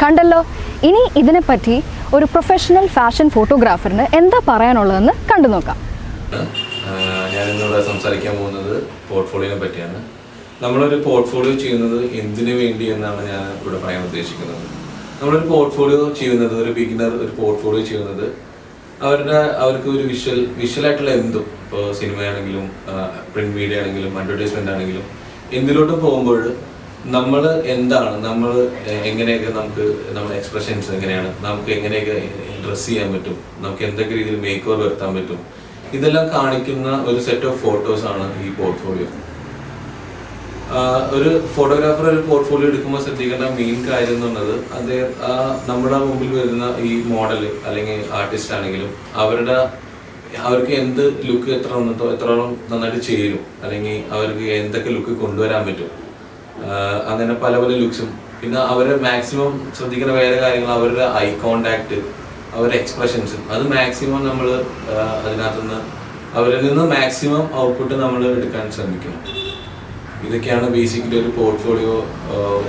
കണ്ടല്ലോ? ഇനി ഇതിനെപ്പറ്റി ഒരു പ്രൊഫഷണൽ ഫാഷൻ ഫോട്ടോഗ്രാഫറിന് എന്താ പറയാനുള്ളതെന്ന് കണ്ടു നോക്കാം. ഞാൻ ഞാനിന്നിവിടെ സംസാരിക്കാൻ പോകുന്നത് പോർട്ട്ഫോളിയോനെ പറ്റിയാണ്. നമ്മളൊരു പോർട്ട്ഫോളിയോ ചെയ്യുന്നത് എന്തിനു വേണ്ടി എന്നാണ് ഞാൻ ഇവിടെ പറയാൻ ഉദ്ദേശിക്കുന്നത്. നമ്മളൊരു പോർട്ട്ഫോളിയോ ചെയ്യുന്നത് ഒരു ബിഗിനർ ഒരു പോർട്ട്ഫോളിയോ ചെയ്യുന്നത് അവരുടെ അവർക്ക് ഒരു വിഷ്വൽ വിഷ്വലായിട്ടുള്ള എന്തും ഇപ്പോൾ സിനിമയാണെങ്കിലും പ്രിന്റ് മീഡിയ ആണെങ്കിലും അഡ്വർടൈസ്മെന്റ് ആണെങ്കിലും എന്തിലോട്ടും പോകുമ്പോൾ നമ്മൾ എന്താണ്? നമ്മൾ എങ്ങനെയൊക്കെ നമുക്ക് നമ്മുടെ എക്സ്പ്രഷൻസ് എങ്ങനെയാണ്? നമുക്ക് എങ്ങനെയൊക്കെ ഡ്രസ്സ് ചെയ്യാൻ പറ്റും? നമുക്ക് എന്തൊക്കെ രീതിയിൽ മേക്ക് ഓവർ വരുത്താൻ പറ്റും? ഇതെല്ലാം കാണിക്കുന്ന ഒരു സെറ്റ് ഓഫ് ഫോട്ടോസ് ആണ് ഈ പോർട്ട്ഫോളിയോ ഒരു ഫോട്ടോഗ്രാഫർ ഒരു പോർട്ട്ഫോളിയോ എടുക്കുമ്പോൾ ശ്രദ്ധിക്കേണ്ട മെയിൻ കാര്യം എന്ന് പറഞ്ഞത് അദ്ദേഹം നമ്മുടെ മുമ്പിൽ വരുന്ന ഈ മോഡൽ അല്ലെങ്കിൽ ആർട്ടിസ്റ്റ് ആണെങ്കിലും അവരുടെ അവർക്ക് എന്ത് ലുക്ക് എത്ര എത്രത്തോളം നന്നായിട്ട് ചേരും? അല്ലെങ്കിൽ അവർക്ക് എന്തൊക്കെ ലുക്ക് കൊണ്ടുവരാൻ പറ്റും? അങ്ങനെ പല പല ലുക്സും പിന്നെ അവരെ മാക്സിമം ശ്രദ്ധിക്കുന്ന വേറെ കാര്യങ്ങൾ അവരുടെ ഐ കോണ്ടാക്ട് അവരുടെ എക്സ്പ്രഷൻസ് അത് മാക്സിമം നമ്മൾ അതിനകത്തുനിന്ന് അവരിൽ നിന്ന് മാക്സിമം ഔട്ട്പുട്ട് നമ്മൾ എടുക്കാൻ ശ്രമിക്കും ഇതൊക്കെയാണ് ബേസിക്കലി ഒരു പോർട്ട്ഫോളിയോ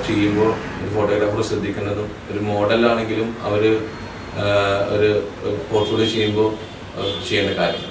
ചെയ്യുമ്പോൾ ഒരു ഫോട്ടോഗ്രാഫർ ശ്രദ്ധിക്കേണ്ടതും ഒരു മോഡലാണെങ്കിലും അവർ ഒരു പോർട്ട്ഫോളിയോ ചെയ്യുമ്പോൾ ചെയ്യേണ്ട കാര്യങ്ങൾ.